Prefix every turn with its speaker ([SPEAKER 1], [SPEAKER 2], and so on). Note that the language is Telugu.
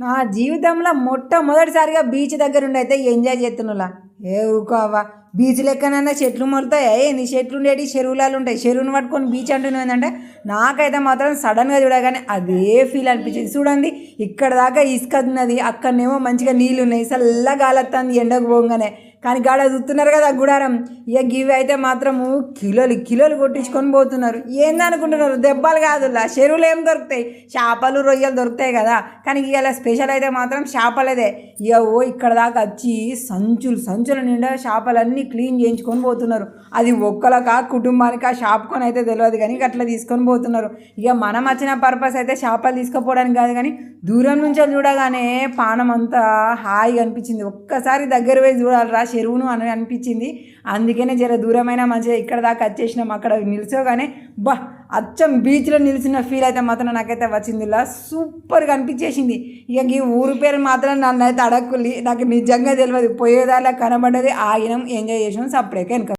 [SPEAKER 1] నా జీవితంలో మొట్టమొదటిసారిగా బీచ్ దగ్గర ఉండి అయితే ఎంజాయ్ చేస్తున్నా ఏ ఊకోవా బీచ్ లెక్కనన్నా చెట్లు మొలుతాయి ఏంది చెట్లు ఉండేటి? చెరువులాలు ఉంటాయి. చెరువును పట్టుకొని బీచ్ అంటున్నావు ఏంటంటే నాకైతే మాత్రం సడన్గా చూడగానే అదే ఫీల్ అనిపించింది. చూడండి ఇక్కడ దాకా ఇసుక ఉన్నది అక్కడనేమో మంచిగా నీళ్ళు ఉన్నాయి. చల్లగా గాలత్తుంది ఎండకు పోగానే. కానీ గాడ చూస్తున్నారు కదా గుడారం. ఇక గివి అయితే మాత్రము కిలోలు కిలోలు కొట్టించుకొని పోతున్నారు. ఏందనుకుంటున్నారు? దెబ్బలు కాదులా చెరువులు ఏం దొరుకుతాయి? చేపలు రొయ్యలు దొరుకుతాయి కదా. కానీ ఇవాళ స్పెషల్ అయితే మాత్రం చేపలదే. ఇక ఓ ఇక్కడ దాకా వచ్చి సంచులు సంచులు నిండా చేపలన్నీ క్లీన్ చేయించుకొని పోతున్నారు. అది ఒక్కలకా కుటుంబానికి ఆ షాప్కొని అయితే తెలియదు కానీ అట్లా తీసుకొని పోతున్నారు. ఇక మనం వచ్చిన పర్పస్ అయితే చేపలు తీసుకుపోవడానికి కాదు కానీ దూరం నుంచి చూడగానే పానం అంతా హాయిగా అనిపించింది. ఒక్కసారి దగ్గర పోయి చూడాలిరా చెరువును అని అనిపించింది. అందుకనే జర దూరమైన మంచిగా ఇక్కడ దాకా వచ్చేసినాం. అక్కడ నిల్చోగానే బా అచ్చం బీచ్లో నిలిచిన ఫీల్ అయితే మాత్రం నాకైతే వచ్చింది ఇలా సూపర్గా అనిపించేసింది. ఇక ఈ ఊరు పేరు మాత్రం నన్ను అయితే అడక్కుల్లి నాకు నిజంగా తెలియదు. పోయేదాలా కనబడ్డది ఆగినాం ఎంజాయ్ చేసినాం సపరేట్గా వెనుక